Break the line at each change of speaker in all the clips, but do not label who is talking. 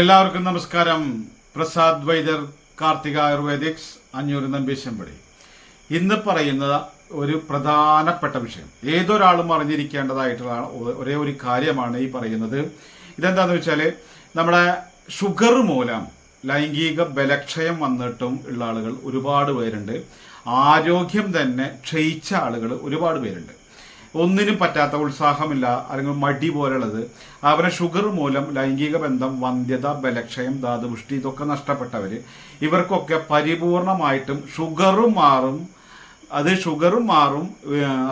എല്ലാവർക്കും നമസ്കാരം. പ്രസാദ് വൈദ്യർ കാർത്തിക ആയുർവേദിക്സ് അഞ്ഞൂറ് നമ്പീശമ്പടി. ഇന്ന് പറയുന്നത് ഒരു പ്രധാനപ്പെട്ട വിഷയം. ഏതൊരാളും അറിഞ്ഞിരിക്കേണ്ടതായിട്ടുള്ള ഒരേ ഒരു കാര്യമാണ് ഈ പറയുന്നത്. ഇതെന്താന്ന് വെച്ചാൽ നമ്മുടെ ഷുഗർ മൂലം ലൈംഗിക ബലക്ഷയം വന്നിട്ടും ഉള്ള ആളുകൾ ഒരുപാട് പേരുണ്ട്. ആരോഗ്യം തന്നെ ക്ഷയിച്ച ആളുകൾ ഒരുപാട് പേരുണ്ട്. ഒന്നിനും പറ്റാത്ത ഉത്സാഹമില്ല അല്ലെങ്കിൽ മടി പോലുള്ളത്. അവരെ ഷുഗർ മൂലം ലൈംഗിക ബന്ധം വന്ധ്യത ബലക്ഷയം ധാതുപുഷ്ടി ഇതൊക്കെ നഷ്ടപ്പെട്ടവര്. ഇവർക്കൊക്കെ പരിപൂർണമായിട്ടും ഷുഗറും മാറും അത് ഷുഗറും മാറും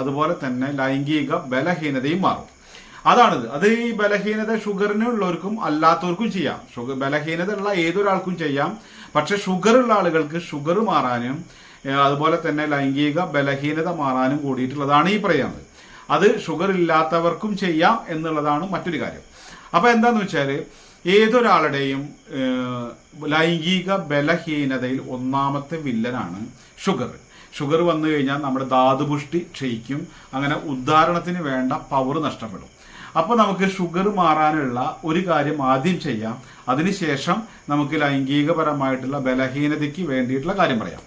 അതുപോലെ തന്നെ ലൈംഗിക ബലഹീനതയും മാറും. അതാണിത്. അത് ഈ ബലഹീനത ഷുഗറിനുള്ളവർക്കും അല്ലാത്തവർക്കും ചെയ്യാം. ഷുഗർ ബലഹീനത ഉള്ള ഏതൊരാൾക്കും ചെയ്യാം. പക്ഷെ ഷുഗർ ഉള്ള ആളുകൾക്ക് ഷുഗർ മാറാനും അതുപോലെ തന്നെ ലൈംഗിക ബലഹീനത മാറാനും കൂടിയിട്ടുള്ളതാണ് ഈ പറയുന്നത്. അത് ഷുഗർ ഇല്ലാത്തവർക്കും ചെയ്യാം എന്നുള്ളതാണ് മറ്റൊരു കാര്യം. അപ്പോൾ എന്താന്ന് വെച്ചാൽ ഏതൊരാളുടെയും ലൈംഗിക ബലഹീനതയിൽ ഒന്നാമത്തെ വില്ലനാണ് ഷുഗർ. ഷുഗർ വന്നു കഴിഞ്ഞാൽ നമ്മുടെ ധാതുപുഷ്ടി ക്ഷയിക്കും അങ്ങനെ ഉദ്ധാരണത്തിന് വേണ്ട പവർ നഷ്ടപ്പെടും. അപ്പോൾ നമുക്ക് ഷുഗർ മാറാനുള്ള ഒരു കാര്യം ആദ്യം ചെയ്യാം. അതിനുശേഷം നമുക്ക് ലൈംഗികപരമായിട്ടുള്ള ബലഹീനതയ്ക്ക് വേണ്ടിയിട്ടുള്ള കാര്യം പറയാം.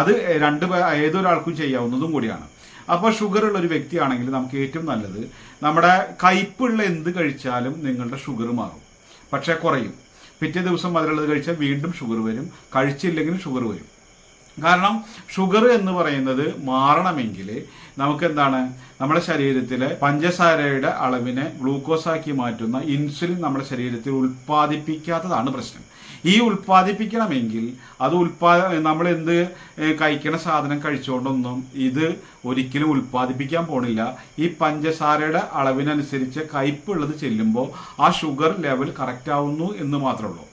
അത് രണ്ട് ഏതൊരാൾക്കും ചെയ്യാവുന്നതും കൂടിയാണ്. അപ്പോൾ ഷുഗർ ഉള്ള ഒരു വ്യക്തിയാണെങ്കിൽ നമുക്ക് ഏറ്റവും നല്ലത് നമ്മുടെ കയ്പുള്ള എന്ത് കഴിച്ചാലും നിങ്ങളുടെ ഷുഗർ മാറും. പക്ഷേ കുറയും. പിറ്റേ ദിവസം മധുരമുള്ളത് കഴിച്ചാൽ വീണ്ടും ഷുഗർ വരും. കഴിച്ചില്ലെങ്കിലും ഷുഗർ വരും. കാരണം ഷുഗർ എന്ന് പറയുന്നത് മാറണമെങ്കിൽ നമുക്ക് എന്താണ് നമ്മുടെ ശരീരത്തിലെ പഞ്ചസാരയുടെ അളവിനെ ഗ്ലൂക്കോസാക്കി മാറ്റുന്ന ഇൻസുലിൻ നമ്മുടെ ശരീരത്തിൽ ഉൽപ്പാദിപ്പിക്കാത്തതാണ് പ്രശ്നം. ഈ ഉൽപ്പാദിപ്പിക്കണമെങ്കിൽ അത് ഉൽപ്പാ നമ്മൾ എന്ത് കഴിക്കണ സാധനം കഴിച്ചുകൊണ്ടൊന്നും ഇത് ഒരിക്കലും ഉൽപ്പാദിപ്പിക്കാൻ പോണില്ല. ഈ പഞ്ചസാരയുടെ അളവിനനുസരിച്ച് കയ്പുള്ളത് ചെല്ലുമ്പോൾ ആ ഷുഗർ ലെവൽ കറക്റ്റ് ആവുന്നു എന്ന് മാത്രമേ ഉള്ളൂ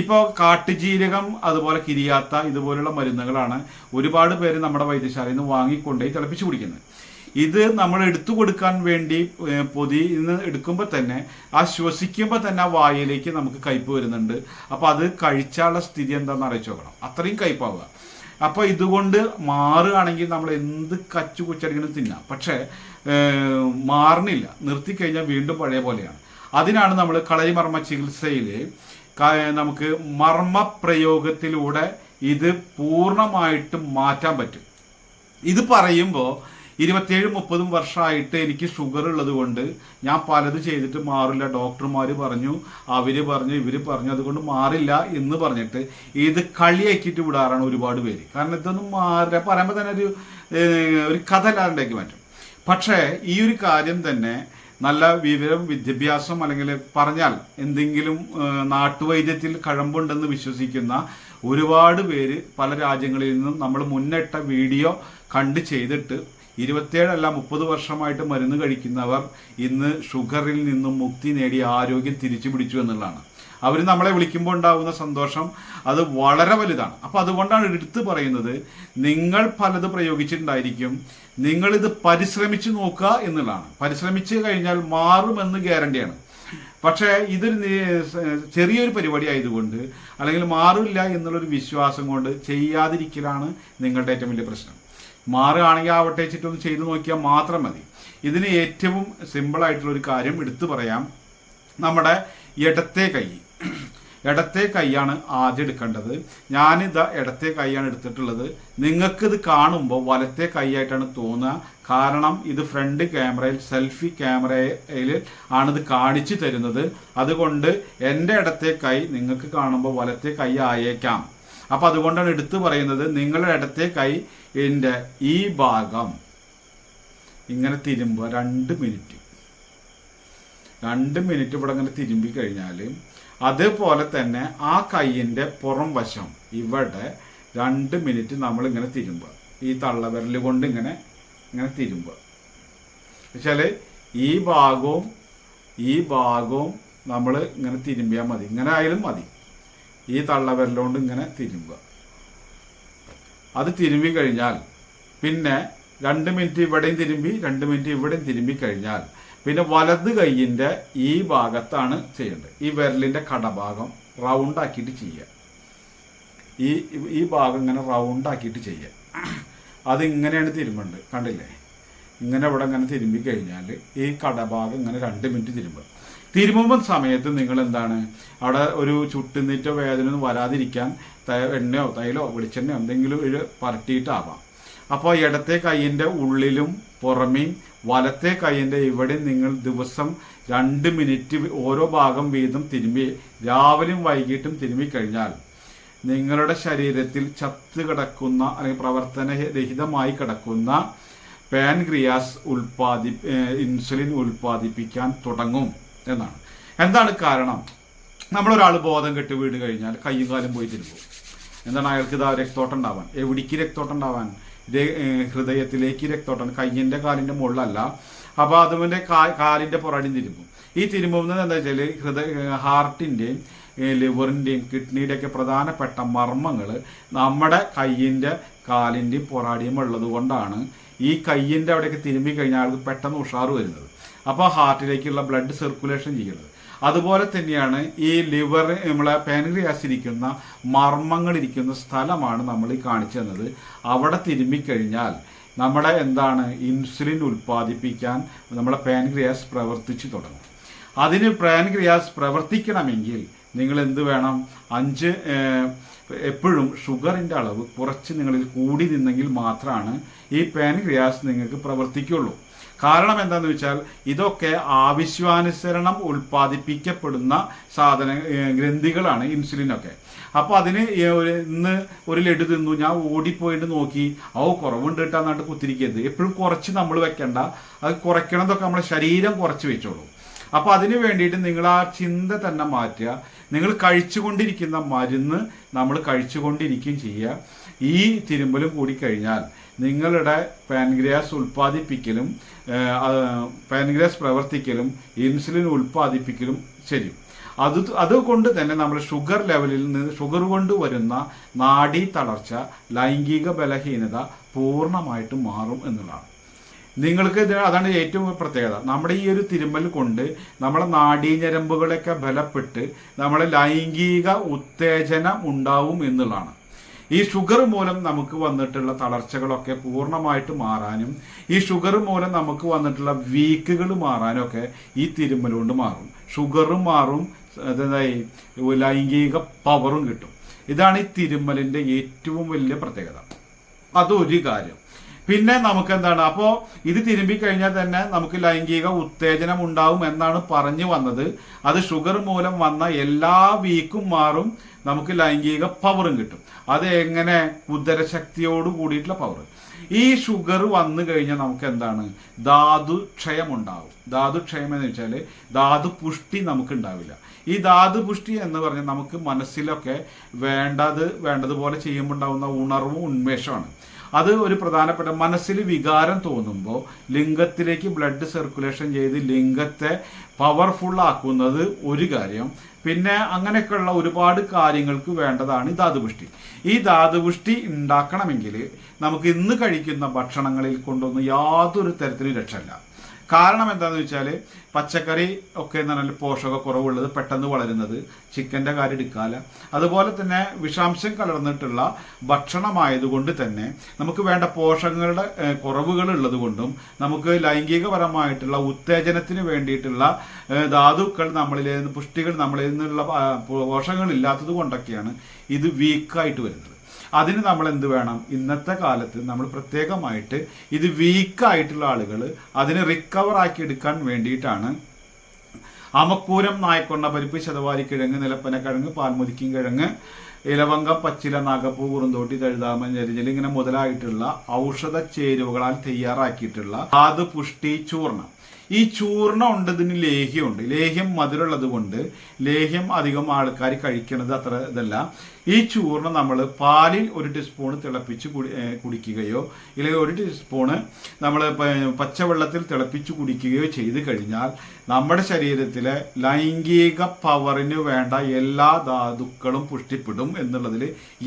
ഇപ്പോൾ കാട്ടുജീരകം അതുപോലെ കിരിയാത്ത ഇതുപോലുള്ള മരുന്നുകളാണ് ഒരുപാട് പേര് നമ്മുടെ വൈദ്യശാലയിൽ നിന്ന് വാങ്ങിക്കൊണ്ടേ തിളപ്പിച്ച് കുടിക്കുന്നത്. ഇത് നമ്മൾ എടുത്തു കൊടുക്കാൻ വേണ്ടി പൊതി ഇന്ന് എടുക്കുമ്പോൾ തന്നെ ആ ശ്വസിക്കുമ്പോൾ തന്നെ ആ വായിലേക്ക് നമുക്ക് കയ്പ് വരുന്നുണ്ട്. അപ്പോൾ അത് കഴിച്ചാലുള്ള സ്ഥിതി എന്താണെന്ന് അറിയിച്ചു നോക്കണം. അത്രയും കയ്പാവുക. അപ്പോൾ ഇതുകൊണ്ട് മാറുകയാണെങ്കിൽ നമ്മൾ എന്ത് കച്ചു കുച്ചടിക്കണം തിന്നാം. പക്ഷേ മാറണില്ല. നിർത്തിക്കഴിഞ്ഞാൽ വീണ്ടും പഴയ പോലെയാണ്. അതിനാണ് നമ്മൾ കളരിമർമ്മ ചികിത്സയിൽ നമുക്ക് മർമ്മപ്രയോഗത്തിലൂടെ ഇത് പൂർണമായിട്ടും മാറ്റാൻ പറ്റും. ഇത് പറയുമ്പോൾ ഇരുപത്തിയേഴ് മുപ്പതും വർഷമായിട്ട് എനിക്ക് ഷുഗർ ഉള്ളത് കൊണ്ട് ഞാൻ പലത് ചെയ്തിട്ട് മാറില്ല. ഡോക്ടർമാർ പറഞ്ഞു അവർ പറഞ്ഞു ഇവർ പറഞ്ഞു അതുകൊണ്ട് മാറില്ല എന്ന് പറഞ്ഞിട്ട് ഇത് കളിയാക്കിയിട്ട് വിടാറാണ് ഒരുപാട് പേര്. കാരണം ഇതൊന്നും മാറില്ല. പറയുമ്പോൾ തന്നെ ഒരു ഒരു കഥ അല്ലാണ്ടാക്കി മാറ്റും. പക്ഷേ ഈ ഒരു കാര്യം തന്നെ നല്ല വിവരം വിദ്യാഭ്യാസം അല്ലെങ്കിൽ പറഞ്ഞാൽ എന്തെങ്കിലും നാട്ടുവൈദ്യത്തിൽ കഴമ്പുണ്ടെന്ന് വിശ്വസിക്കുന്ന ഒരുപാട് പേര് പല രാജ്യങ്ങളിൽ നിന്നും നമ്മൾ മുന്നിട്ട വീഡിയോ കണ്ട് ചെയ്തിട്ട് ഇരുപത്തിയേഴല്ല മുപ്പത് വർഷമായിട്ട് മരുന്ന് കഴിക്കുന്നവർ ഇന്ന് ഷുഗറിൽ നിന്നും മുക്തി നേടി ആരോഗ്യം തിരിച്ചു പിടിച്ചു എന്നുള്ളതാണ്. അവർ നമ്മളെ വിളിക്കുമ്പോൾ ഉണ്ടാകുന്ന സന്തോഷം അത് വളരെ വലുതാണ്. അപ്പോൾ അതുകൊണ്ടാണ് എടുത്തു പറയുന്നത് നിങ്ങൾ പലത് പ്രയോഗിച്ചിട്ടുണ്ടായിരിക്കും. നിങ്ങളിത് പരിശ്രമിച്ചു നോക്കുക എന്നുള്ളതാണ്. പരിശ്രമിച്ച് കഴിഞ്ഞാൽ മാറുമെന്ന് ഗ്യാരണ്ടിയാണ്. പക്ഷേ ഇതൊരു ചെറിയൊരു പരിപാടി ആയതുകൊണ്ട് അല്ലെങ്കിൽ മാറില്ല എന്നുള്ളൊരു വിശ്വാസം കൊണ്ട് ചെയ്യാതിരിക്കലാണ് നിങ്ങളുടെ ഏറ്റവും വലിയ പ്രശ്നം. മാറുകയാണെങ്കിൽ ആവട്ടെ ഒന്ന് ചെയ്തു നോക്കിയാൽ മാത്രം മതി. ഇതിന് ഏറ്റവും സിമ്പിൾ ആയിട്ടുള്ള ഒരു കാര്യം എടുത്തു പറയാം. നമ്മുടെ ഇടത്തെ കൈ. ഇടത്തെ കൈയാണ് ആദ്യം എടുക്കേണ്ടത്. ഞാനിത് ഇടത്തെ കൈയാണ് എടുത്തിട്ടുള്ളത്. നിങ്ങൾക്കിത് കാണുമ്പോൾ വലത്തെ കൈയായിട്ടാണ് തോന്നുക. കാരണം ഇത് ഫ്രണ്ട് ക്യാമറയിൽ സെൽഫി ക്യാമറയിൽ ആണിത് കാണിച്ചു തരുന്നത്. അതുകൊണ്ട് എന്റെ ഇടത്തെ കൈ നിങ്ങൾക്ക് കാണുമ്പോൾ വലത്തെ കൈ ആയേക്കാം. അപ്പം അതുകൊണ്ടാണ് എടുത്തു പറയുന്നത് നിങ്ങളുടെ ഇടത്തെ കൈ എന്റെ ഈ ഭാഗം. ഇങ്ങനെ തിരുമ്പുക. രണ്ട് മിനിറ്റ്. രണ്ട് മിനിറ്റ് ഇവിടെ ഇങ്ങനെ തിരുമ്പി കഴിഞ്ഞാൽ അതേപോലെ തന്നെ ആ കൈയിന്റെ പുറം വശം ഇവിടെ രണ്ട് മിനിറ്റ് നമ്മൾ ഇങ്ങനെ തിരുമ്പുക. ഈ തള്ളവിരൽ കൊണ്ട് ഇങ്ങനെ ഇങ്ങനെ തിരുമ്പുക. വെച്ചാൽ ഈ ഭാഗവും ഈ ഭാഗവും നമ്മൾ ഇങ്ങനെ തിരുമ്പിയാൽ മതി. ഇങ്ങനെ ആയാലും മതി. ഈ തള്ളവിരലുകൊണ്ട് ഇങ്ങനെ തിരുമ്പുക. അത് തിരുമ്പി കഴിഞ്ഞാൽ പിന്നെ രണ്ട് മിനിറ്റ് ഇവിടെയും തിരുമ്പി രണ്ട് മിനിറ്റ് ഇവിടെയും തിരുമ്പി കഴിഞ്ഞാൽ പിന്നെ വലത് കൈയിന്റെ ഈ ഭാഗത്താണ് ചെയ്യേണ്ടത്. ഈ വിരലിന്റെ കടഭാഗം റൗണ്ടാക്കിയിട്ട് ചെയ്യുക. ഈ ഈ ഭാഗം ഇങ്ങനെ റൗണ്ടാക്കിയിട്ട് ചെയ്യുക. അതിങ്ങനെയാണ് തിരുമ്പേണ്ടത്. കണ്ടില്ലേ? ഇങ്ങനെ ഇവിടെ ഇങ്ങനെ തിരുമ്പി കഴിഞ്ഞാൽ ഈ കടഭാഗം ഇങ്ങനെ രണ്ട് മിനിറ്റ് തിരുമ്പുക. തിരുമുമ്പൻ സമയത്ത് നിങ്ങൾ എന്താണ് അവിടെ ഒരു ചുട്ടുനീറ്റോ വേദന ഒന്നും വരാതിരിക്കാൻ എണ്ണയോ തൈലോ വെളിച്ചെണ്ണയോ എന്തെങ്കിലും ഒരു പരട്ടിയിട്ടാവാം. അപ്പോൾ ഇടത്തെ കൈയിന്റെ ഉള്ളിലും പുറമേയും വലത്തെ കൈയിന്റെ ഇവിടെ നിങ്ങൾ ദിവസം രണ്ട് മിനിറ്റ് ഓരോ ഭാഗം വീതം തിരുമ്പി രാവിലെയും വൈകിട്ടും തിരുമ്പി കഴിഞ്ഞാൽ നിങ്ങളുടെ ശരീരത്തിൽ ചത്ത് കിടക്കുന്ന അല്ലെങ്കിൽ പ്രവർത്തനരഹിതമായി കിടക്കുന്ന പാൻക്രിയാസ് ഉൽപാദി ഇൻസുലിൻ ഉൽപ്പാദിപ്പിക്കാൻ തുടങ്ങും. എന്നാണ്. എന്താണ് കാരണം? നമ്മളൊരാൾ ബോധം കെട്ട് വീട് കഴിഞ്ഞാൽ കയ്യും കാലും പോയി തിരുമ്പും എന്താണ് അയാൾക്ക് ഇതാ രക്തോട്ടം ഉണ്ടാവാൻ? എവിടേക്ക് രക്തോട്ടം ഉണ്ടാവാൻ? ഹൃദയത്തിലേക്ക് രക്തോട്ടം കയ്യിന്റെ കാലിന്റെ മുകളിലല്ല. അപ്പോൾ അതുപോലെ കാ കാലിന്റെ പുറടിയും തിരുമ്പും. ഈ തിരുമ്പുന്നത് എന്താ വെച്ചാൽ ഹൃദയ ഹാർട്ടിന്റെയും ലിവറിന്റെയും കിഡ്നിയുടെ ഒക്കെ പ്രധാനപ്പെട്ട മർമ്മങ്ങൾ നമ്മുടെ കയ്യിന്റെ കാലിന്റെയും പൊറാടിയും ഉള്ളത് കൊണ്ടാണ് ഈ കയ്യിന്റെ അവിടെയൊക്കെ തിരുമ്പി കഴിഞ്ഞാൽ പെട്ടെന്ന് ഉഷാറ് വരുന്നത്. അപ്പോൾ ഹാർട്ടിലേക്കുള്ള ബ്ലഡ് സർക്കുലേഷൻ ചെയ്യുന്നത്. അതുപോലെ തന്നെയാണ് ഈ ലിവർ നമ്മളെ പാൻക്രിയാസ് ഇരിക്കുന്ന മർമ്മങ്ങൾ ഇരിക്കുന്ന സ്ഥലമാണ് നമ്മൾ ഈ കാണിച്ചു തന്നത്. അവിടെ തിരുമ്മിക്കഴിഞ്ഞാൽ നമ്മുടെ എന്താണ് ഇൻസുലിൻ ഉൽപ്പാദിപ്പിക്കാൻ നമ്മുടെ പാൻക്രിയാസ് പ്രവർത്തിച്ചു തുടങ്ങും. അതിന് പാൻക്രിയാസ് പ്രവർത്തിക്കണമെങ്കിൽ നിങ്ങൾ എന്ത് വേണം? അഞ്ച് എപ്പോഴും ഷുഗറിന്റെ അളവ് കുറച്ച് നിങ്ങളിൽ കൂടി നിന്നെങ്കിൽ മാത്രമാണ് ഈ പാൻക്രിയാസ് നിങ്ങൾക്ക് പ്രവർത്തിക്കുള്ളൂ. കാരണം എന്താണെന്ന് വെച്ചാൽ ഇതൊക്കെ ആവശ്യാനുസരണം ഉൽപ്പാദിപ്പിക്കപ്പെടുന്ന സാധന ഗ്രന്ഥികളാണ് ഇൻസുലിനൊക്കെ. അപ്പോൾ അതിന് ഇന്ന് ഒരു ലഡു തിന്നു ഞാൻ ഓടിപ്പോയിട്ട് നോക്കി ഓ കുറവുണ്ട് കിട്ടാന്നായിട്ട് കുത്തിരിക്കരുത്. എപ്പോഴും കുറച്ച് നമ്മൾ വെക്കണ്ട. അത് കുറയ്ക്കണതൊക്കെ നമ്മുടെ ശരീരം കുറച്ച് വെച്ചോളൂ. അപ്പോൾ അതിന് വേണ്ടിയിട്ട് നിങ്ങൾ ആ ചിന്ത തന്നെ മാറ്റുക. നിങ്ങൾ കഴിച്ചുകൊണ്ടിരിക്കുന്ന മരുന്ന് നമ്മൾ കഴിച്ചുകൊണ്ടിരിക്കുകയും ചെയ്യുക. ഈ തിരുമ്പലും കൂടി കഴിഞ്ഞാൽ നിങ്ങളുടെ പാൻഗ്രിയാസ് ഉൽപ്പാദിപ്പിക്കലും പാൻഗ്രിയാസ് പ്രവർത്തിക്കലും ഇൻസുലിൻ ഉൽപ്പാദിപ്പിക്കലും ശരി അത് അതുകൊണ്ട് തന്നെ നമ്മൾ ഷുഗർ ലെവലിൽ നിന്ന് ഷുഗർ കൊണ്ട് വരുന്ന നാഡി തളർച്ച ലൈംഗിക ബലഹീനത പൂർണമായിട്ടും മാറും എന്നുള്ളതാണ്. നിങ്ങൾക്ക് ഇത് അതാണ് ഏറ്റവും പ്രത്യേകത. നമ്മുടെ ഈ ഒരു തിരുമ്മൽ കൊണ്ട് നമ്മളെ നാഡീഞ്ഞരമ്പുകളൊക്കെ ബലപ്പെട്ട് നമ്മളെ ലൈംഗിക ഉത്തേജനം ഉണ്ടാവും എന്നുള്ളതാണ്. ഈ ഷുഗർ മൂലം നമുക്ക് വന്നിട്ടുള്ള തളർച്ചകളൊക്കെ പൂർണമായിട്ട് മാറാനും ഈ ഷുഗർ മൂലം നമുക്ക് വന്നിട്ടുള്ള വീക്കുകൾ മാറാനും ഒക്കെ ഈ തിരുമ്മൽ കൊണ്ട് മാറും. ഷുഗറും മാറും അതായി ലൈംഗിക പവറും കിട്ടും. ഇതാണ് ഈ തിരുമ്മലിന്റെ ഏറ്റവും വലിയ പ്രത്യേകത. അതൊരു കാര്യം. പിന്നെ നമുക്ക് എന്താണ് അപ്പോൾ ഇത് തിരുമ്പി കഴിഞ്ഞാൽ തന്നെ നമുക്ക് ലൈംഗിക ഉത്തേജനം ഉണ്ടാവും എന്നാണ് പറഞ്ഞു വന്നത്. അത് ഷുഗർ മൂലം വന്ന എല്ലാ വീക്കും മാറും. നമുക്ക് ലൈംഗിക പവറും കിട്ടും. അത് എങ്ങനെ? ഉദരശക്തിയോട് കൂടിയിട്ടുള്ള പവർ ഈ ഷുഗർ വന്നു കഴിഞ്ഞാൽ നമുക്ക് എന്താണ്? ധാതുക്ഷയം ഉണ്ടാവും. ധാതുക്ഷയം എന്ന് വെച്ചാൽ ധാതു പുഷ്ടി നമുക്ക് ഉണ്ടാവില്ല. ഈ ധാതു പുഷ്ടി എന്ന് പറഞ്ഞാൽ നമുക്ക് മനസ്സിലൊക്കെ വേണ്ടത് വേണ്ടതുപോലെ ചെയ്യുമ്പോൾ ഉണ്ടാവുന്ന ഉണർവും ഉന്മേഷമാണ് അത് ഒരു പ്രധാനപ്പെട്ട മനസ്സിൽ വികാരം തോന്നുമ്പോൾ ലിംഗത്തിലേക്ക് ബ്ലഡ് സർക്കുലേഷൻ ചെയ്ത് ലിംഗത്തെ പവർഫുൾ ആക്കുന്നത് ഒരു കാര്യം. പിന്നെ അങ്ങനെയൊക്കെയുള്ള ഒരുപാട് കാര്യങ്ങൾക്ക് വേണ്ടതാണ് ഈ ധാതുപുഷ്ടി. ഈ ധാതുപുഷ്ടി ഉണ്ടാക്കണമെങ്കിൽ നമുക്ക് ഇന്ന് കഴിക്കുന്ന ഭക്ഷണങ്ങളിൽ കൊണ്ടൊന്നും യാതൊരു തരത്തിലും രക്ഷയില്ല. കാരണം എന്താണെന്ന് വെച്ചാൽ പച്ചക്കറി ഒക്കെ എന്ന് പറഞ്ഞാൽ പോഷകക്കുറവുള്ളത് പെട്ടെന്ന് വളരുന്നത് ചിക്കന്റെ കാര്യം എടുക്കാല. അതുപോലെ തന്നെ വിഷാംശം കലർന്നിട്ടുള്ള ഭക്ഷണമായതുകൊണ്ട് തന്നെ നമുക്ക് വേണ്ട പോഷകങ്ങളുടെ കുറവുകൾ ഉള്ളതുകൊണ്ടും നമുക്ക് ലൈംഗികപരമായിട്ടുള്ള ഉത്തേജനത്തിന് വേണ്ടിയിട്ടുള്ള ധാതുക്കൾ നമ്മളിൽ നിന്ന് പുഷ്ടികൾ നമ്മളിൽ നിന്നുള്ള പോഷകങ്ങൾ ഇല്ലാത്തത് കൊണ്ടൊക്കെയാണ് ഇത് വീക്കായിട്ട് വരുന്നത്. അതിന് നമ്മൾ എന്ത് വേണം? ഇന്നത്തെ കാലത്ത് നമ്മൾ പ്രത്യേകമായിട്ട് ഇത് വീക്കായിട്ടുള്ള ആളുകൾ അതിനെ റിക്കവർ ആക്കി എടുക്കാൻ വേണ്ടിയിട്ടാണ് അമക്കൂരം നായ്ക്കൊണ്ണ പരിപ്പ് ശതവാരി കിഴങ്ങ് നിലപ്പന കിഴങ്ങ് പാൽമുതിക്കും കിഴങ്ങ് ഇലവങ്കം പച്ചില നാഗപ്പൂ കുറുന്തോട്ടി തഴുതാമൻ ഞെരിഞ്ഞൽ ഇങ്ങനെ മുതലായിട്ടുള്ള ഔഷധ ചേരുവകളാൽ തയ്യാറാക്കിയിട്ടുള്ള ധാതു പുഷ്ടി ചൂർണം. ഈ ചൂർണം ഉണ്ട് ഇതിന് ലേഹ്യമുണ്ട്. ലേഹ്യം മധുരമുള്ളത് കൊണ്ട് ലേഹ്യം അധികം ആൾക്കാർ കഴിക്കുന്നത് അത്ര ഇതല്ല. ഈ ചൂർണം നമ്മൾ പാലിൽ ഒരു ടീസ്പൂൺ തിളപ്പിച്ച് കുടി കുടിക്കുകയോ ഇല്ലെങ്കിൽ ഒരു ടീസ്പൂണ് നമ്മൾ പച്ചവെള്ളത്തിൽ തിളപ്പിച്ച് കുടിക്കുകയോ ചെയ്ത് കഴിഞ്ഞാൽ നമ്മുടെ ശരീരത്തിലെ ലൈംഗിക പവറിന് വേണ്ട എല്ലാ ധാതുക്കളും പുഷ്ടിപ്പെടും എന്നുള്ളതിൽ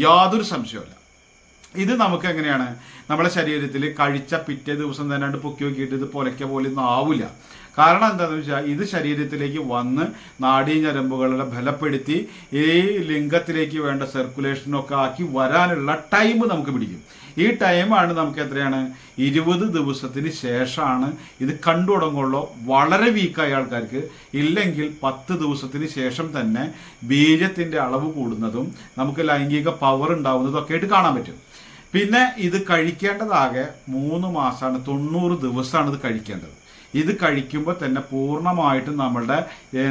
യാതൊരു സംശയവുമില്ല. ഇത് നമുക്ക് എങ്ങനെയാണ്? നമ്മുടെ ശരീരത്തിൽ കഴിച്ച പിറ്റേ ദിവസം തന്നെ പൊക്കി നോക്കിയിട്ട് ഇത് പൊലയ്ക്ക പോലെ ഒന്നും ആവില്ല കാരണം എന്താണെന്ന് വെച്ചാൽ ഇത് ശരീരത്തിലേക്ക് വന്ന് നാഡീ ഞരമ്പുകളുടെ ബലപ്പെടുത്തി ഈ ലിംഗത്തിലേക്ക് വേണ്ട സർക്കുലേഷനൊക്കെ ആക്കി വരാനുള്ള ടൈം നമുക്ക് പിടിക്കും. ഈ ടൈമാണ് നമുക്ക് എത്രയാണ്? ഇരുപത് ദിവസത്തിന് ശേഷമാണ് ഇത് കണ്ടു തുടങ്ങുള്ളൂ. വളരെ വീക്കായ ആൾക്കാർക്ക്. ഇല്ലെങ്കിൽ പത്ത് ദിവസത്തിന് ശേഷം തന്നെ ബീജത്തിന്റെ അളവ് കൂടുന്നതും നമുക്ക് ലൈംഗിക പവർ ഉണ്ടാവുന്നതും ഒക്കെ ആയിട്ട് കാണാൻ പറ്റും. പിന്നെ ഇത് കഴിക്കേണ്ടതാകെ മൂന്ന് മാസമാണ് തൊണ്ണൂറ് ദിവസമാണ് ഇത് കഴിക്കേണ്ടത്. ഇത് കഴിക്കുമ്പോൾ തന്നെ പൂർണമായിട്ടും നമ്മളുടെ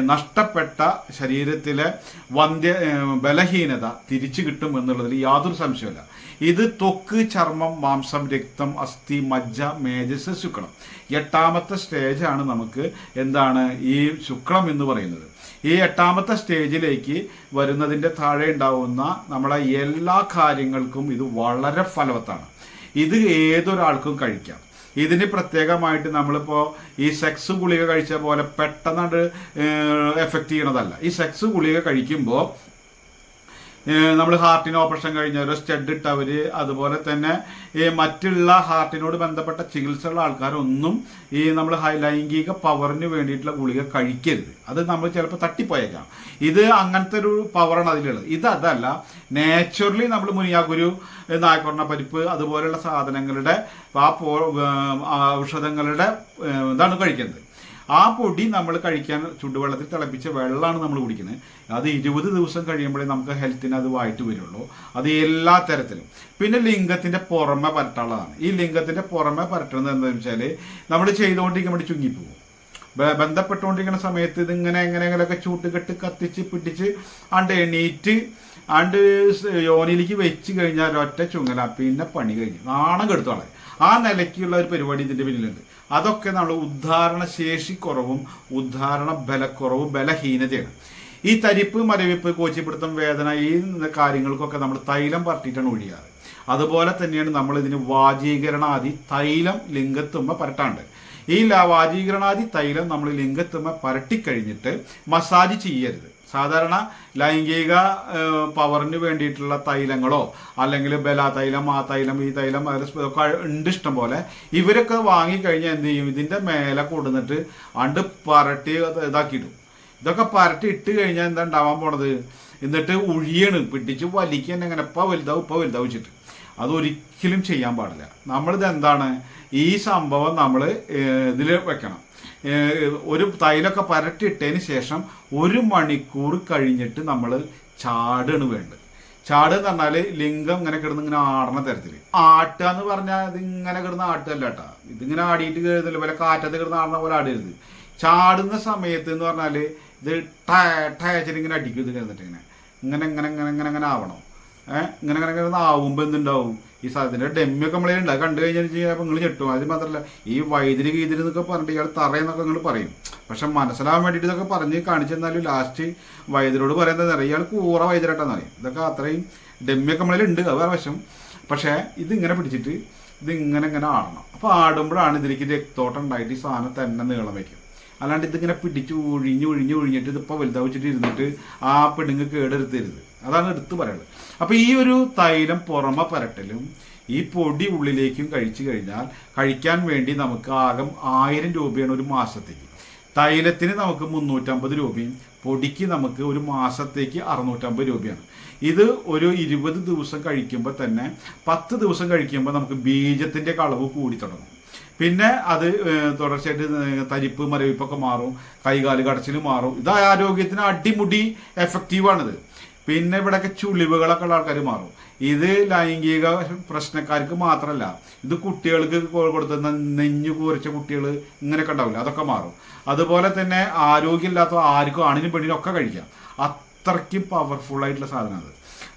നഷ്ടപ്പെട്ട ശരീരത്തിലെ വന്ധ്യ ബലഹീനത തിരിച്ചു കിട്ടും എന്നുള്ളതിൽ യാതൊരു സംശയമില്ല ഇത് തൊക്ക് ചർമ്മം മാംസം രക്തം അസ്ഥി മജ്ജ മേജസ് ശുക്ലം എട്ടാമത്തെ സ്റ്റേജാണ് നമുക്ക് എന്താണ് ഈ ശുക്ലം എന്ന് പറയുന്നത്. ഈ എട്ടാമത്തെ സ്റ്റേജിലേക്ക് വരുന്നതിന്റെ താഴെ ഉണ്ടാവുന്ന നമ്മളെ എല്ലാ കാര്യങ്ങൾക്കും ഇത് വളരെ ഫലവത്താണ് ഇത് ഏതൊരാൾക്കും കഴിക്കാം. ഇതിന് പ്രത്യേകമായിട്ട് നമ്മളിപ്പോൾ ഈ സെക്സ് ഗുളിക കഴിച്ച പോലെ പെട്ടെന്ന് എഫക്റ്റ് ചെയ്യണതല്ല. ഈ സെക്സ് ഗുളിക കഴിക്കുമ്പോൾ നമ്മൾ ഹാർട്ടിന് ഓപ്പറേഷൻ കഴിഞ്ഞവർ സ്റ്റഡ് ഇട്ടവർ അതുപോലെ തന്നെ ഈ മറ്റുള്ള ഹാർട്ടിനോട് ബന്ധപ്പെട്ട ചികിത്സയുള്ള ആൾക്കാരൊന്നും ഈ നമ്മൾ ലൈംഗിക പവറിന് വേണ്ടിയിട്ടുള്ള ഗുളിക കഴിക്കരുത്. അത് നമ്മൾ ചിലപ്പോൾ തട്ടിപ്പോയേക്കാം. ഇത് അങ്ങനത്തെ ഒരു പവറാണ് അതിലുള്ളത്. ഇത് അതല്ല നാച്ചുറലി നമ്മൾ മുനിയാക്കുരു നായക്കൊരണ പരിപ്പ് അതുപോലെയുള്ള സാധനങ്ങളുടെ ആ ഔഷധങ്ങളുടെ ഇതാണ് കഴിക്കുന്നത് ആ പൊടി നമ്മൾ കഴിക്കാൻ ചുണ്ടുവെള്ളത്തിൽ തിളപ്പിച്ച വെള്ളമാണ് നമ്മൾ കുടിക്കുന്നത്. അത് ഇരുപത് ദിവസം കഴിയുമ്പോഴേ നമുക്ക് ഹെൽത്തിന് അത് വായിട്ട് വരുള്ളൂ. അത് എല്ലാ തരത്തിലും. പിന്നെ ലിംഗത്തിന്റെ പുറമെ പരട്ടാനുള്ളതാണ്. ഈ ലിംഗത്തിന്റെ പുറമെ പരട്ടുന്നത് എന്താണെന്ന് വെച്ചാൽ നമ്മൾ ചെയ്തുകൊണ്ടിരിക്കുമ്പോൾ ചുങ്ങിപ്പോകും ബന്ധപ്പെട്ടുകൊണ്ടിരിക്കുന്ന സമയത്ത് ഇതിങ്ങനെ എങ്ങനെയെങ്കിലൊക്കെ ചൂട്ടുകെട്ട് കത്തിച്ച് പിടിച്ച് അണ്ട് എണീറ്റ് അണ്ട് യോനിലേക്ക് വെച്ച് കഴിഞ്ഞാൽ ഒറ്റ ചുങ്ങല. പിന്നെ പണി കഴിഞ്ഞു. നാണം കെടുത്തോളെ ആ നിലയ്ക്കുള്ള ഒരു പരിപാടി ഇതിന്റെ പിന്നിലുണ്ട്. അതൊക്കെ നമ്മൾ ഉദ്ധാരണ ശേഷി കുറവും ഉദ്ധാരണ ബലക്കുറവും ബലഹീനതയാണ്. ഈ തരിപ്പ് മരവിപ്പ് കോച്ചിപ്പിടുത്തം വേദന ഈ കാര്യങ്ങൾക്കൊക്കെ നമ്മൾ തൈലം പരട്ടിയിട്ടാണ് ഒഴിയാറ് അതുപോലെ തന്നെയാണ് നമ്മൾ ഇതിന് വാജീകരണാദി തൈലം ലിംഗത്തുമ്മ പരട്ടാണ്ട്. ഈ വാജീകരണാദി തൈലം നമ്മൾ ലിംഗത്തുമ്മ പരട്ടിക്കഴിഞ്ഞിട്ട് മസാജ് ചെയ്യരുത്. സാധാരണ ലൈംഗിക പവറിന് വേണ്ടിയിട്ടുള്ള തൈലങ്ങളോ അല്ലെങ്കിൽ ബല തൈലം ആ തൈലം ഈ തൈലം അതൊക്കെ ഉണ്ട് ഇഷ്ടം പോലെ. ഇവരൊക്കെ വാങ്ങിക്കഴിഞ്ഞാൽ എന്ത് ചെയ്യും? ഇതിന്റെ മേലെ കൊടുന്നിട്ട് അണ്ട് പരട്ടി ഇതാക്കിയിടും. ഇതൊക്കെ പരട്ടി ഇട്ട് കഴിഞ്ഞാൽ എന്താ ഉണ്ടാവാൻ പോണത്? എന്നിട്ട് ഉഴിയാണ് പിടിച്ച് വലിക്കാൻ അങ്ങനെ ഇപ്പം വലുതാവും ഇപ്പം വലുതാവും വെച്ചിട്ട് അതൊരിക്കലും ചെയ്യാൻ പാടില്ല. നമ്മളിത് എന്താണ് ഈ സംഭവം നമ്മൾ ഇതിൽ വെക്കണം. ഒരു തൈലൊക്കെ പരട്ടിയിട്ടതിന് ശേഷം ഒരു മണിക്കൂർ കഴിഞ്ഞിട്ട് നമ്മൾ ചാടാണ് വേണ്ടത്. ചാട് എന്ന് പറഞ്ഞാൽ ലിംഗം ഇങ്ങനെ കിടന്ന് ഇങ്ങനെ ആടണ തരത്തിൽ ആട്ടുക എന്ന് പറഞ്ഞാൽ ഇതിങ്ങനെ കിടന്ന് ആട്ടല്ല കേട്ടോ ഇതിങ്ങനെ ആടിയിട്ട് കയറുന്നില്ല പോലെ കാറ്റത്ത് കിടന്ന് ആടുന്ന പോലെ ആടരുത്. ചാടുന്ന സമയത്ത് എന്ന് പറഞ്ഞാൽ ഇത് ടയച്ചിട്ട് ഇങ്ങനെ അടിക്കും ഇത് കിടന്നിട്ട് ഇങ്ങനെ. ഇങ്ങനെ ഇങ്ങനെ ഇങ്ങനെ ഇങ്ങനെ ഇങ്ങനെ ആവണം. ഏഹ് ഇങ്ങനെ ഇങ്ങനെ കിടന്ന് ആവുമ്പോൾ എന്തുണ്ടാവും? ഈ സാധനത്തിന്റെ ഡെമ്മിയൊക്കെ നമ്മളെ അത് കണ്ടു കഴിഞ്ഞാൽ അപ്പം നിങ്ങൾ ഞെട്ടും. അത് മാത്രമല്ല ഈ വൈദ്യുതി ഗീതിരി എന്നൊക്കെ പറഞ്ഞിട്ട് ഇയാൾ തറയെന്നൊക്കെ നിങ്ങൾ പറയും. പക്ഷെ മനസ്സിലാവാൻ വേണ്ടിയിട്ട് ഇതൊക്കെ പറഞ്ഞ് കാണിച്ചു തന്നാലും ലാസ്റ്റ് വൈദ്യരോട് പറയുന്നത് അറിയാം? ഇയാൾ കൂറ വൈദ്യരായിട്ടാന്ന് അറിയാം ഇതൊക്കെ അത്രയും ഡെമ്മിയൊക്കെ നമ്മളിൽ ഉണ്ട് അത് വേറെ വശം പക്ഷേ ഇതിങ്ങനെ പിടിച്ചിട്ട് ഇതിങ്ങനെ ഇങ്ങനെ ആടണം. അപ്പോൾ ആടുമ്പോഴാണ് ഇതിലേക്ക് രക്തോട്ടം ഉണ്ടായിട്ട് ഈ സാധനം തന്നെ നീളം വയ്ക്കും. അല്ലാണ്ട് ഇതിങ്ങനെ പിടിച്ച് ഒഴിഞ്ഞ് ഒഴിഞ്ഞ് ഒഴിഞ്ഞിട്ട് ഇതിപ്പോൾ വലുതാവിച്ചിട്ട് ഇരുന്നിട്ട് ആ പെണ്ണുങ്ങ് കേടെടുത്തരുത്. അതാണ് എടുത്തു പറയുന്നത് അപ്പോൾ ഈ ഒരു തൈലം പുറമെ പരട്ടലും ഈ പൊടി ഉള്ളിലേക്കും കഴിച്ചു കഴിഞ്ഞാൽ കഴിക്കാൻ വേണ്ടി നമുക്ക് ആകെ ആയിരം രൂപയാണ് ഒരു മാസത്തേക്ക്. തൈലത്തിന് നമുക്ക് മുന്നൂറ്റമ്പത് രൂപയും പൊടിക്ക് നമുക്ക് ഒരു മാസത്തേക്ക് അറുന്നൂറ്റമ്പത് രൂപയാണ്. ഇത് ഒരു ഇരുപത് ദിവസം കഴിക്കുമ്പോൾ തന്നെ പത്ത് ദിവസം കഴിക്കുമ്പോൾ നമുക്ക് ബീജത്തിന്റെ കളവ് കൂടി തുടങ്ങും. പിന്നെ അത് തുടർച്ചയായിട്ട് തരിപ്പ് മരവിപ്പൊക്കെ മാറും കൈകാൽ കടച്ചിൽ മാറും. ഇത് ആരോഗ്യത്തിന് അടിമുടി എഫക്റ്റീവാണിത് പിന്നെ ഇവിടെയൊക്കെ ചുളിവുകളൊക്കെ ഉള്ള ആൾക്കാർ മാറും. ഇത് ലൈംഗിക പ്രശ്നക്കാർക്ക് മാത്രമല്ല ഇത് കുട്ടികൾക്ക് കൊടുത്തുന്ന നെഞ്ഞു കൂറിച്ച കുട്ടികൾ ഇങ്ങനെയൊക്കെ ഉണ്ടാവില്ല അതൊക്കെ മാറും. അതുപോലെ തന്നെ ആരോഗ്യമില്ലാത്ത ആർക്കും ആണിനും പെണ്ണിനും ഒക്കെ കഴിക്കാം. അത്രയ്ക്കും പവർഫുൾ ആയിട്ടുള്ള സാധനം അത്.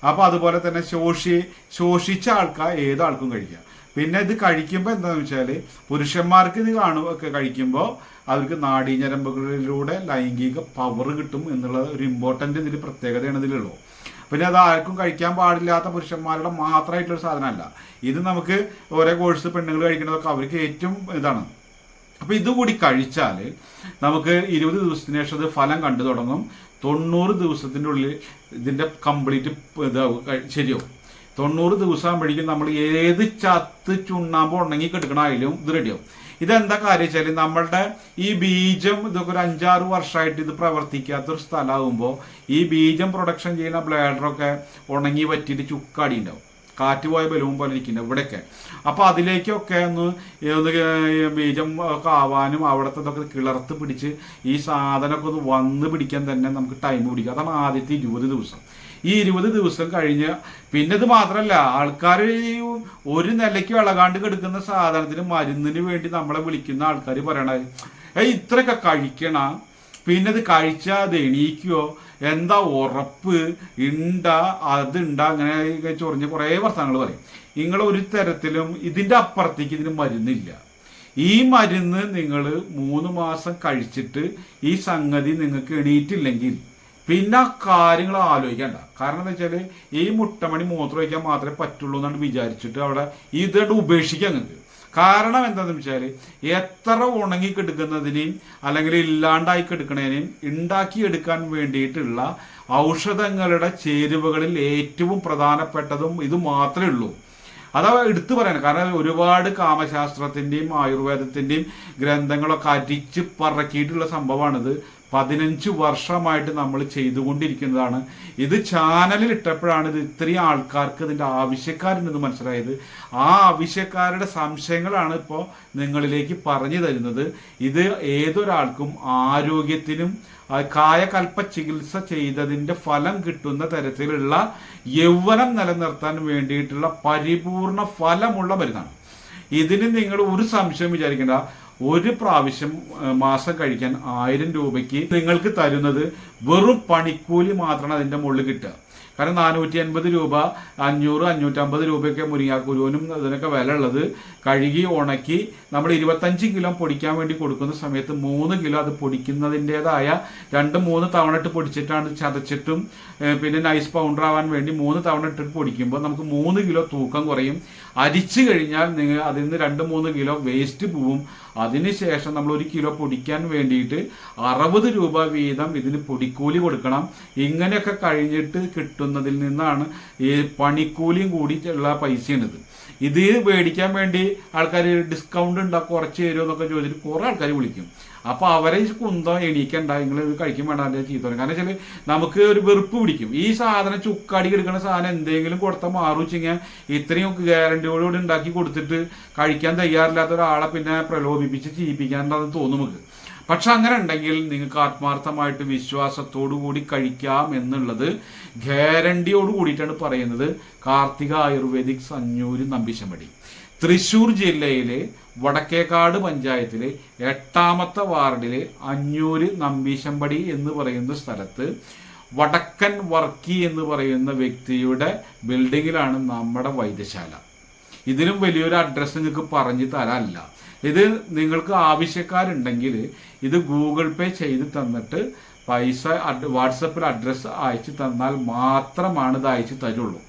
അപ്പോൾ അതുപോലെ തന്നെ ശോഷി ശോഷിച്ച ആൾക്കാർ ഏതാൾക്കും കഴിക്കാം. പിന്നെ ഇത് കഴിക്കുമ്പോൾ എന്താണെന്ന് വെച്ചാൽ പുരുഷന്മാർക്ക് ഇത് ഒക്കെ കഴിക്കുമ്പോൾ അവർക്ക് നാഡീഞരമ്പുകളിലൂടെ ലൈംഗിക പവർ കിട്ടും എന്നുള്ള ഒരു ഇമ്പോർട്ടന്റ് ഇതിൽ പ്രത്യേകതയാണ് ഇതിലുള്ളൂ പിന്നെ അത് ആർക്കും കഴിക്കാൻ പാടില്ലാത്ത പുരുഷന്മാരുടെ മാത്രമായിട്ടുള്ള ഒരു സാധനമല്ല. ഇത് നമുക്ക് ഓരോ കോഴ്സ് പെണ്ണുങ്ങൾ കഴിക്കുന്നതൊക്കെ അവർക്ക് ഏറ്റവും ഇതാണ്. അപ്പോൾ ഇതുകൂടി കഴിച്ചാൽ നമുക്ക് ഇരുപത് ദിവസത്തിന് ശേഷം അത് ഫലം കണ്ടു തുടങ്ങും. തൊണ്ണൂറ് ദിവസത്തിന്റെ ഉള്ളിൽ ഇതിന്റെ കംപ്ലീറ്റ് ഇതാവും ശരിയാവും. തൊണ്ണൂറ് ദിവസം ആകുമ്പോഴേക്കും നമ്മൾ ഏത് ചത്ത് ചുണ്ണാമ്പ് ഉണങ്ങി കിടക്കണമായാലും ഇത് റെഡിയാവും ഇതെന്താ കാര്യം വെച്ചാൽ നമ്മളുടെ ഈ ബീജം ഇതൊക്കെ ഒരു അഞ്ചാറ് വർഷമായിട്ട് ഇത് പ്രവർത്തിക്കാത്തൊരു സ്ഥലമാകുമ്പോൾ ഈ ബീജം പ്രൊഡക്ഷൻ ചെയ്യുന്ന ബ്ലേഡറൊക്കെ ഉണങ്ങി പറ്റിയിട്ട് ചുക്കാടി ഉണ്ടാവും കാറ്റ് പോയ ബലൂൺ പോലെ ഇരിക്കുന്നുണ്ട് ഇവിടെയൊക്കെ. അപ്പോൾ അതിലേക്കൊക്കെ ഒന്ന് ബീജം ഒക്കെ ആവാനും അവിടുത്തെ കിളർത്ത് പിടിച്ച് ഈ സാധനമൊക്കെ ഒന്ന് വന്ന് പിടിക്കാൻ തന്നെ നമുക്ക് ടൈം പിടിക്കും. അതാണ് ആദ്യത്തെ ഇരുപത് ദിവസം. ഈ ഇരുപത് ദിവസം കഴിഞ്ഞ് പിന്നെ ഇത് മാത്രമല്ല ആൾക്കാർ ഒരു നിലയ്ക്ക് ഇളകാണ്ട് കിടക്കുന്ന സാധനത്തിന് മരുന്നിന് വേണ്ടി നമ്മളെ വിളിക്കുന്ന ആൾക്കാർ പറയണത് ഏ ഇത്രയൊക്കെ കഴിക്കണം പിന്നെ ഇത് കഴിച്ചാൽ അത് എണീക്കുവോ എന്താ ഉറപ്പ് ഇണ്ട അതുണ്ട അങ്ങനെ ചൊറിഞ്ഞ് കുറേ വർത്തമാനങ്ങൾ പറയും. നിങ്ങൾ ഒരു തരത്തിലും ഇതിന്റെ അപ്പുറത്തേക്ക് ഇതിന് മരുന്നില്ല. ഈ മരുന്ന് നിങ്ങൾ മൂന്ന് മാസം കഴിച്ചിട്ട് ഈ സംഗതി നിങ്ങൾക്ക് എണീറ്റില്ലെങ്കിൽ പിന്നെ ആ കാര്യങ്ങൾ ആലോചിക്കണ്ട. കാരണം എന്താ വെച്ചാൽ ഈ മുട്ടമണി മൂത്രം വയ്ക്കാൻ മാത്രമേ പറ്റുള്ളൂ എന്നാണ് വിചാരിച്ചിട്ട് അവിടെ ഇതായിട്ട് ഉപേക്ഷിക്കാൻ കാരണം എന്താണെന്ന് വെച്ചാൽ എത്ര ഉണങ്ങി കിടക്കുന്നതിനെയും അല്ലെങ്കിൽ ഇല്ലാണ്ടായി കിടക്കുന്നതിനെയും ഉണ്ടാക്കിയെടുക്കാൻ വേണ്ടിയിട്ടുള്ള ഔഷധങ്ങളുടെ ചേരുവകളിൽ ഏറ്റവും പ്രധാനപ്പെട്ടതും ഇത് മാത്രമേ ഉള്ളൂ. അതാ എടുത്തു പറയണം. കാരണം ഒരുപാട് കാമശാസ്ത്രത്തിന്റെയും ആയുർവേദത്തിന്റെയും ഗ്രന്ഥങ്ങളൊക്കെ അരിച്ച് പറക്കിയിട്ടുള്ള സംഭവമാണിത്. പതിനഞ്ച് വർഷമായിട്ട് നമ്മൾ ചെയ്തുകൊണ്ടിരിക്കുന്നതാണ്. ഇത് ചാനലിൽ ഇട്ടപ്പോഴാണ് ഇത് ഇത്രയും ആൾക്കാർക്ക് ഇതിന്റെ ആവശ്യക്കാരുണ്ടെന്ന് മനസ്സിലായത്. ആ ആവശ്യക്കാരുടെ സംശയങ്ങളാണ് ഇപ്പോൾ നിങ്ങളിലേക്ക് പറഞ്ഞു തരുന്നത്. ഇത് ഏതൊരാൾക്കും ആരോഗ്യത്തിനും കായകൽപ്പ ചികിത്സ ചെയ്തതിന്റെ ഫലം കിട്ടുന്ന തരത്തിലുള്ള യൗവനം നിലനിർത്താൻ വേണ്ടിയിട്ടുള്ള പരിപൂർണ ഫലമുള്ള മരുന്നാണ്. ഇതിന് നിങ്ങൾ ഒരു സംശയം വിചാരിക്കേണ്ട. ഒരു പ്രാവശ്യം മാസം കഴിക്കാൻ ആയിരം രൂപയ്ക്ക് നിങ്ങൾക്ക് തരുന്നത് വെറും പണിക്കൂലി മാത്രമാണ് അതിന്റെ മുകളിൽ കിട്ടുക. കാരണം നാനൂറ്റി അൻപത് രൂപ അഞ്ഞൂറ് അഞ്ഞൂറ്റമ്പത് രൂപയൊക്കെ മുരിങ്ങാക്കുരുവിനും ഇതിനൊക്കെ വില ഉള്ളത് കഴുകി ഉണക്കി നമ്മൾ ഇരുപത്തഞ്ച് കിലോ പൊടിക്കാൻ വേണ്ടി കൊടുക്കുന്ന സമയത്ത് മൂന്ന് കിലോ അത് പൊടിക്കുന്നതിന്റെതായ രണ്ട് മൂന്ന് തവണ ഇട്ട് പൊടിച്ചിട്ടാണ് ചതച്ചിട്ടും പിന്നെ നൈസ് പൗഡർ ആവാൻ വേണ്ടി മൂന്ന് തവണ ഇട്ടിട്ട് പൊടിക്കുമ്പോൾ നമുക്ക് മൂന്ന് കിലോ തൂക്കം കുറയും. അരിച്ചു കഴിഞ്ഞാൽ നിങ്ങൾ അതിൽ നിന്ന് രണ്ട് മൂന്ന് കിലോ വേസ്റ്റ് പോവും. അതിനുശേഷം നമ്മൾ ഒരു കിലോ പൊടിക്കാൻ വേണ്ടിയിട്ട് അറുപത് രൂപ വീതം ഇതിന് പൊടിക്കൂലി കൊടുക്കണം. ഇങ്ങനെയൊക്കെ കഴിഞ്ഞിട്ട് കിട്ടുന്നതിൽ നിന്നാണ് ഈ പണിക്കൂലിയും കൂടി ഉള്ള പൈസയാണിത്. ഇത് മേടിക്കാൻ വേണ്ടി ആൾക്കാർ ഡിസ്കൗണ്ട് ഉണ്ടാ കുറച്ച് തരുമോ എന്നൊക്കെ ചോദിച്ചിട്ട് കുറേ ആൾക്കാർ വിളിക്കും. അപ്പോൾ അവരെ കുന്ത എണീക്കണ്ട നിങ്ങൾ ഇത് കഴിക്കും വേണ്ട അതിന്റെ ചീത്ത കാരണം വെച്ചാൽ നമുക്ക് ഒരു വെറുപ്പ് പിടിക്കും. ഈ സാധനം ചുക്കാടി എടുക്കുന്ന സാധനം എന്തെങ്കിലും കൊടുത്താൽ മാറും വെച്ചാൽ ഇത്രയും ഗ്യാരണ്ടിയോടുകൂടി ഉണ്ടാക്കി കൊടുത്തിട്ട് കഴിക്കാൻ തയ്യാറില്ലാത്ത ഒരാളെ പിന്നെ പ്രലോഭിപ്പിച്ച് ചെയ്യിപ്പിക്കാനുണ്ടെന്ന് തോന്നും നമുക്ക്. പക്ഷെ അങ്ങനെ ഉണ്ടെങ്കിൽ നിങ്ങൾക്ക് ആത്മാർത്ഥമായിട്ട് വിശ്വാസത്തോടു കൂടി കഴിക്കാം എന്നുള്ളത് ഗ്യാരണ്ടിയോട് കൂടിയിട്ടാണ് പറയുന്നത്. കാർത്തിക ആയുർവേദിക് സഞ്ഞൂര് നമ്പിശമടി തൃശൂർ ജില്ലയിലെ വടക്കേക്കാട് പഞ്ചായത്തിലെ എട്ടാമത്തെ വാർഡിലെ അഞ്ഞൂര് നമ്പീശമ്പടി എന്ന് പറയുന്ന സ്ഥലത്ത് വടക്കൻ വർക്കി എന്ന് പറയുന്ന വ്യക്തിയുടെ ബിൽഡിങ്ങിലാണ് നമ്മുടെ വൈദ്യശാല. ഇതിലും വലിയൊരു അഡ്രസ്സ് നിങ്ങൾക്ക് പറഞ്ഞു തരാനല്ല. ഇത് നിങ്ങൾക്ക് ആവശ്യക്കാരുണ്ടെങ്കിൽ ഇത് ഗൂഗിൾ പേ ചെയ്ത് തന്നിട്ട് പൈസ വാട്സപ്പിൽ അഡ്രസ്സ് അയച്ചു തന്നാൽ മാത്രമാണ് ഇത് അയച്ചു തരുള്ളൂ.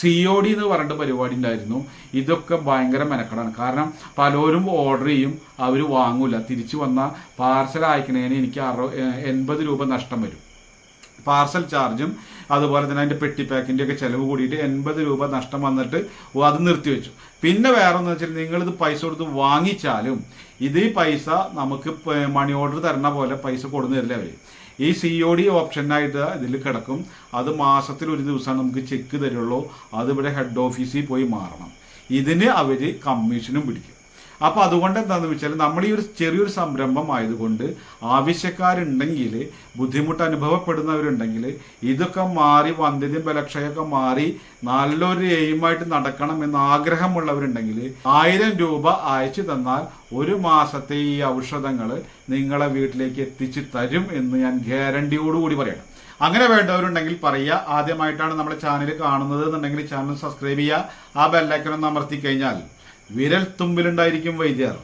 സി ഒ ഡി എന്ന് പറഞ്ഞ പരിപാടി ഉണ്ടായിരുന്നു. ഇതൊക്കെ ഭയങ്കര മെനക്കെടാണ്. കാരണം പലരും ഓർഡർ ചെയ്യും അവർ വാങ്ങൂല. തിരിച്ചു വന്ന പാർസൽ അയക്കണേന് എനിക്ക് അറു എൺപത് രൂപ നഷ്ടം വരും. പാർസൽ ചാർജും അതുപോലെ തന്നെ അതിന്റെ പെട്ടി പാക്കിന്റെ ഒക്കെ ചിലവ് കൂടിയിട്ട് എൺപത് രൂപ നഷ്ടം വന്നിട്ട് അത് നിർത്തിവെച്ചു. പിന്നെ വേറെ എന്ന് വെച്ചാൽ നിങ്ങളിത് പൈസ കൊടുത്ത് വാങ്ങിച്ചാലും ഇത് പൈസ നമുക്ക് മണി ഓർഡർ തരണ പോലെ പൈസ കൊടുന്നു തരില്ല അവർ ഈ സി ഒ ഡി ഓപ്ഷനായിട്ട് ഇതിൽ കിടക്കും. അത് മാസത്തിൽ ഒരു ദിവസം നമുക്ക് ചെക്ക് തരുള്ളൂ. അതിവിടെ ഹെഡ് ഓഫീസിൽ പോയി മാറണം. ഇതിന് അവർ കമ്മീഷനും പിടിക്കും. അപ്പൊ അതുകൊണ്ട് എന്താന്ന് വെച്ചാൽ നമ്മൾ ഈ ഒരു ചെറിയൊരു സംരംഭം ആയതുകൊണ്ട് ആവശ്യക്കാരുണ്ടെങ്കിൽ ബുദ്ധിമുട്ട് അനുഭവപ്പെടുന്നവരുണ്ടെങ്കിൽ ഇതൊക്കെ മാറി വന്ധ്യതയും ബലക്ഷയൊക്കെ മാറി നല്ലൊരു എയിമായിട്ട് നടക്കണം എന്ന് ആഗ്രഹമുള്ളവരുണ്ടെങ്കിൽ ആയിരം രൂപ അയച്ചു തന്നാൽ ഒരു മാസത്തെ ഈ ഔഷധങ്ങൾ നിങ്ങളെ വീട്ടിലേക്ക് എത്തിച്ചു തരും എന്ന് ഞാൻ ഗ്യാരണ്ടിയോടുകൂടി പറയണം. അങ്ങനെ വേണ്ടവരുണ്ടെങ്കിൽ പറയുക. ആദ്യമായിട്ടാണ് നമ്മുടെ ചാനൽ കാണുന്നത് എന്നുണ്ടെങ്കിൽ ചാനൽ സബ്സ്ക്രൈബ് ചെയ്യുക. ആ ബെല്ലൈക്കൺ ഒന്ന് അമർത്തി കഴിഞ്ഞാൽ വിരൽ തുമ്പിലുണ്ടായിരിക്കും വൈദ്യർ.